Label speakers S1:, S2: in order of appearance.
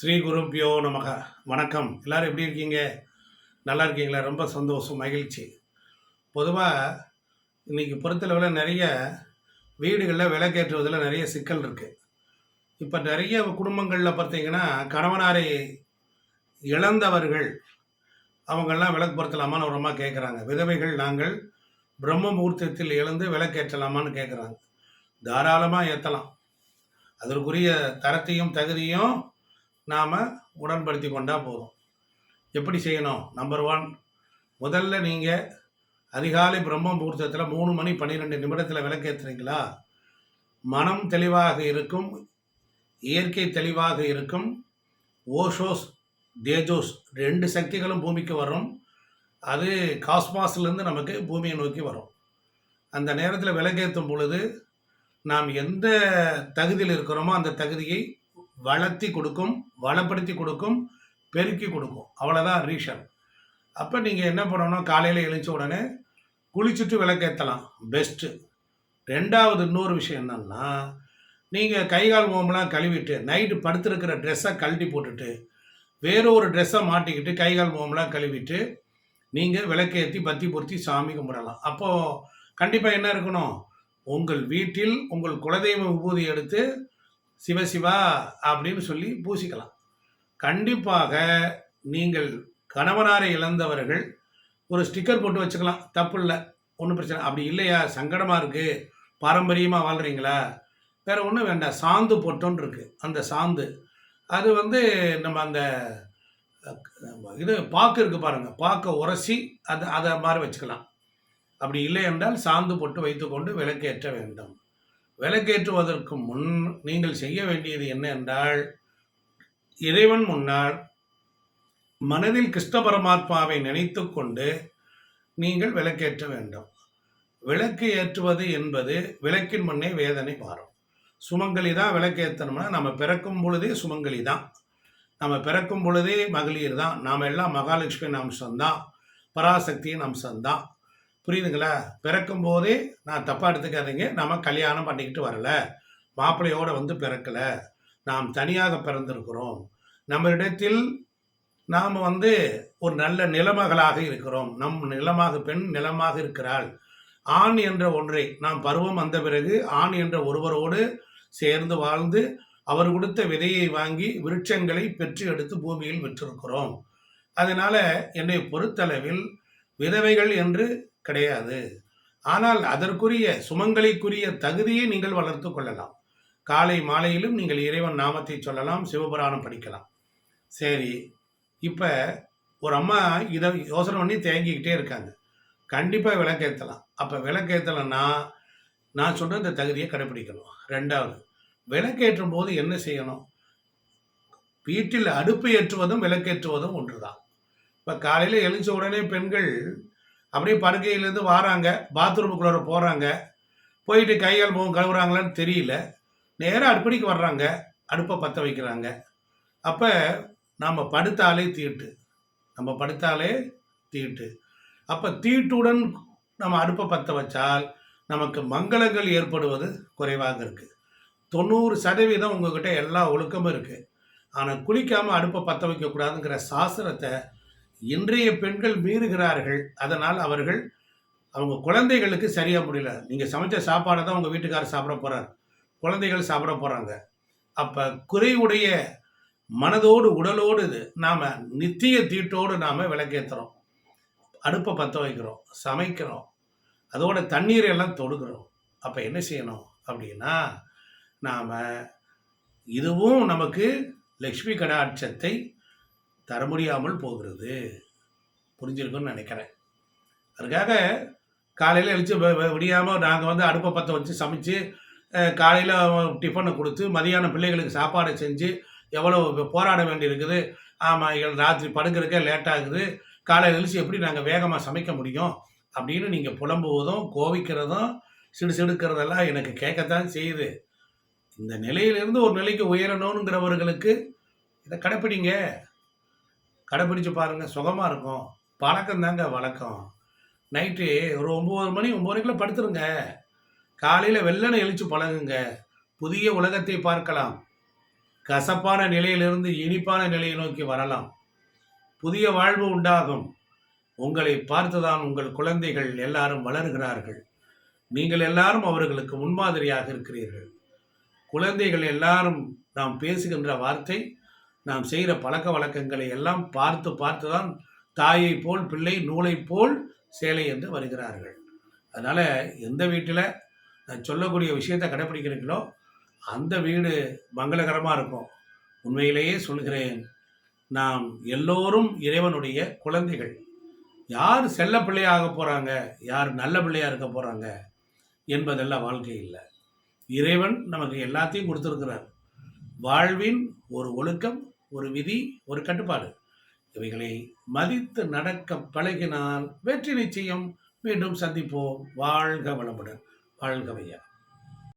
S1: ஸ்ரீ குருப்பியோ நமக வணக்கம் எல்லோரும் எப்படி இருக்கீங்க நல்லா இருக்கீங்களா ரொம்ப சந்தோஷம் மகிழ்ச்சி பொதுவாக இன்றைக்கி பொறுத்தளவில் நிறைய வீடுகளில் விலக்கேற்றுவதில் நிறைய சிக்கல் இருக்குது இப்போ நிறைய குடும்பங்களில் பார்த்தீங்கன்னா கணவனாரை இழந்தவர்கள் அவங்கெல்லாம் விளக்கு பொருத்தலாமான்னு ரொம்ப கேட்குறாங்க விதவைகள் நாங்கள் பிரம்ம முகூர்த்தத்தில் இழந்து விளக்கேற்றலாமான்னு கேட்குறாங்க தாராளமாக ஏற்றலாம் அதற்குரிய தரத்தையும் தகுதியும் நாம் உடன்படுத்தி கொண்டால் போதும் எப்படி செய்யணும் நம்பர் ஒன் முதல்ல நீங்கள் அதிகாலை பிரம்ம முகூர்த்தத்தில் மூணு மணி பன்னிரெண்டு நிமிடத்தில் விளக்கேற்றுறீங்களா மனம் தெளிவாக இருக்கும் இயற்கை தெளிவாக இருக்கும் ஓஷோஸ் தேஜோஸ் ரெண்டு சக்திகளும் பூமிக்கு வரும் அது காஸ்மாஸ்லேருந்து நமக்கு பூமியை நோக்கி வரும் அந்த நேரத்தில் விளக்கேற்றும் பொழுது நாம் எந்த தகுதியில் இருக்கிறோமோ அந்த தகுதியை வளர்த்தி கொடுக்கும் வளப்படுத்தி கொடுக்கும் பெருக்கி கொடுக்கும் அவ்வளோதான் ரீஷன் அப்போ நீங்கள் என்ன பண்ணணும் காலையில் எழுந்த உடனே குளிச்சுட்டு விளக்கேற்றலாம் பெஸ்ட்டு ரெண்டாவது இன்னொரு விஷயம் என்னன்னா நீங்கள் கை கால் கழுவிட்டு நைட்டு படுத்துருக்கிற ட்ரெஸ்ஸை கழட்டி போட்டுட்டு வேறு ஒரு ட்ரெஸ்ஸை மாட்டிக்கிட்டு கை கால் கழுவிட்டு நீங்கள் விளக்கேற்றி பத்தி பொருத்தி சாமி கும்பிடலாம் அப்போது கண்டிப்பாக என்ன இருக்கணும் உங்கள் வீட்டில் உங்கள் குலதெய்வ உபூதி எடுத்து சிவசிவா அப்படின்னு சொல்லி பூசிக்கலாம் கண்டிப்பாக நீங்கள் கணவனாரை இழந்தவர்கள் ஒரு ஸ்டிக்கர் போட்டு வச்சுக்கலாம் தப்பு இல்லை ஒன்றும் பிரச்சனை அப்படி இல்லையா சங்கடமாக இருக்குது பாரம்பரியமாக வாழ்கிறீங்களா வேறு ஒன்றும் வேண்டாம் சாந்து போட்டோன்னு இருக்குது அந்த சாந்து அது வந்து நம்ம அந்த இது பாக்கு இருக்குது பாருங்கள் பாக்கை உரசி அது அதை மாதிரி வச்சுக்கலாம் அப்படி இல்லை என்றால் சாந்து போட்டு வைத்துக்கொண்டு விளக்கேற்ற வேண்டும் விளக்கேற்றுவதற்கு முன் நீங்கள் செய்ய வேண்டியது என்ன என்றால் இறைவன் முன்னால் மனதில் கிருஷ்ண பரமாத்மாவை நினைத்து கொண்டு நீங்கள் விளக்கேற்ற வேண்டும் விளக்கு ஏற்றுவது என்பது விளக்கின் முன்னே வேதனை மாறும் சுமங்கலி தான் விளக்கேற்றணும்னா நம்ம பிறக்கும் பொழுதே சுமங்கலி தான் நம்ம பிறக்கும் பொழுதே மகளிர் தான் நாம் எல்லாம் மகாலட்சுமியின் அம்சம்தான் பராசக்தியின் அம்சம்தான் புரியுதுங்களா பிறக்கும் போதே நான் தப்பாக எடுத்துக்காதீங்க நம்ம கல்யாணம் பண்ணிக்கிட்டு வரல மாப்பிள்ளையோடு வந்து பிறக்கலை நாம் தனியாக பிறந்திருக்கிறோம் நம்மளிடத்தில் நாம் வந்து ஒரு நல்ல நிலமகளாக இருக்கிறோம் நம் நிலமாக பெண் நிலமாக இருக்கிறாள் ஆண் என்ற ஒன்றை நாம் பருவம் வந்த பிறகு ஆண் என்ற ஒருவரோடு சேர்ந்து வாழ்ந்து அவர் கொடுத்த விதையை வாங்கி விருட்சங்களை பெற்று எடுத்து பூமியில் விற்றிருக்கிறோம் அதனால் என்னை பொறுத்தளவில் விதவைகள் என்று கிடையாது ஆனால் அதற்குரிய சுமங்கலிக்குரிய தகுதியை நீங்கள் வளர்த்து கொள்ளலாம் காலை மாலையிலும் நீங்கள் இறைவன் நாமத்தை சொல்லலாம் சிவபுராணம் படிக்கலாம் சரி இப்போ ஒரு அம்மா இதை யோசனை பண்ணி தேங்கிக்கிட்டே இருக்காங்க கண்டிப்பாக விளக்கேற்றலாம் அப்போ விளக்கேற்றலைன்னா நான் சொன்ன இந்த தகுதியை கடைபிடிக்கணும் ரெண்டாவது விளக்கேற்றும் போது என்ன செய்யணும் வீட்டில் அடுப்பு ஏற்றுவதும் விளக்கேற்றுவதும் ஒன்று தான் இப்போ காலையில் எழுந்த உடனே பெண்கள் அப்படியே படுக்கையிலேருந்து வாராங்க பாத்ரூமுக்குள்ளே போகிறாங்க போயிட்டு கைகள் முகம் கழுவுறாங்களான்னு தெரியல நேராக அடுப்படிக்கு வர்றாங்க அடுப்பை பற்ற வைக்கிறாங்க அப்போ நாம் படுத்தாலே தீட்டு நம்ம படுத்தாலே தீட்டு அப்போ தீட்டுடன் நம்ம அடுப்பை பற்ற வச்சால் நமக்கு மங்களங்கள் ஏற்படுவது குறைவாக இருக்குது தொண்ணூறு சதவீதம் உங்கள்கிட்ட எல்லா ஒழுக்கமும் இருக்குது ஆனால் குளிக்காமல் அடுப்பை பற்ற வைக்கக்கூடாதுங்கிற சாஸ்திரத்தை இன்றைய பெண்கள் மீறுகிறார்கள் அதனால் அவர்கள் அவங்க குழந்தைகளுக்கு சரியாக முடியல நீங்கள் சமைச்ச சாப்பாடை தான் உங்க வீட்டுக்காரர் சாப்பிட போகிறார் குழந்தைகள் சாப்பிட போகிறாங்க அப்போ குறைவுடைய மனதோடு உடலோடு நாம் நித்திய தீட்டோடு நாம் விளக்கேற்றுறோம் அடுப்பை பற்ற வைக்கிறோம் சமைக்கிறோம் அதோட தண்ணீரை எல்லாம் தொடுக்கிறோம் அப்போ என்ன செய்யணும் அப்படின்னா நாம் இதுவும் நமக்கு லக்ஷ்மி கடாட்சத்தை தர முடியாமல் போகிறது புரிஞ்சிருக்குன்னு நினைக்கிறேன் அதுக்காக காலையில் எழுச்சி விடியாமல் நாங்கள் வந்து அடுப்பை பற்ற வச்சு சமைச்சு காலையில் டிஃபனை கொடுத்து மதியானம் பிள்ளைகளுக்கு சாப்பாடு செஞ்சு எவ்வளோ போராட வேண்டி இருக்குது ஆமாம் ராத்திரி படுக்கிறக்கே லேட்டாகுது காலையில் எழுச்சி எப்படி நாங்கள் வேகமாக சமைக்க முடியும் அப்படின்னு நீங்கள் புலம்புவதும் கோவிக்கிறதும் சிடு சிடுக்கிறதெல்லாம் எனக்கு கேட்கத்தான் செய்யுது இந்த நிலையிலிருந்து ஒரு நிலைக்கு உயரணுங்கிறவர்களுக்கு இதை கடைப்பிடிங்க கடைப்பிடிச்சு பாருங்கள் சுகமாக இருக்கும் பழக்கம் தாங்க வழக்கம் நைட்டு ஒரு ஒம்பது மணி ஒம்பது படுத்துருங்க காலையில் வெள்ளனை எழுச்சி பழகுங்க புதிய உலகத்தை பார்க்கலாம் கசப்பான நிலையிலிருந்து இனிப்பான நிலையை நோக்கி வரலாம் புதிய வாழ்வு உண்டாகும் உங்களை பார்த்துதான் உங்கள் குழந்தைகள் எல்லாரும் வளர்கிறார்கள் நீங்கள் எல்லாரும் அவர்களுக்கு முன்மாதிரியாக இருக்கிறீர்கள் குழந்தைகள் எல்லாரும் நாம் பேசுகின்ற வார்த்தை நாம் செய்கிற பழக்க வழக்கங்களை எல்லாம் பார்த்து பார்த்து தான் தாயை போல் பிள்ளை நூலை போல் சேலை என்று வருகிறார்கள் அதனால் எந்த வீட்டில் நான் சொல்லக்கூடிய விஷயத்தை கடைப்பிடிக்கிறீங்களோ அந்த வீடு மங்களகரமாக இருக்கும் உண்மையிலேயே சொல்கிறேன் நாம் எல்லோரும் இறைவனுடைய குழந்தைகள் யார் செல்ல பிள்ளையாக போகிறாங்க யார் நல்ல பிள்ளையாக இருக்க போகிறாங்க என்பதெல்லாம் வாழ்க்கை இல்லை இறைவன் நமக்கு எல்லாத்தையும் கொடுத்துருக்கிறார் வாழ்வின் ஒரு ஒழுக்கம் ஒரு விதி ஒரு கட்டுப்பாடு இவைகளை மதித்து நடக்க பழகினால் வெற்றி நிச்சயம் மீண்டும் சந்திப்போம் வாழ்க வளமுடன் வாழ்கவையா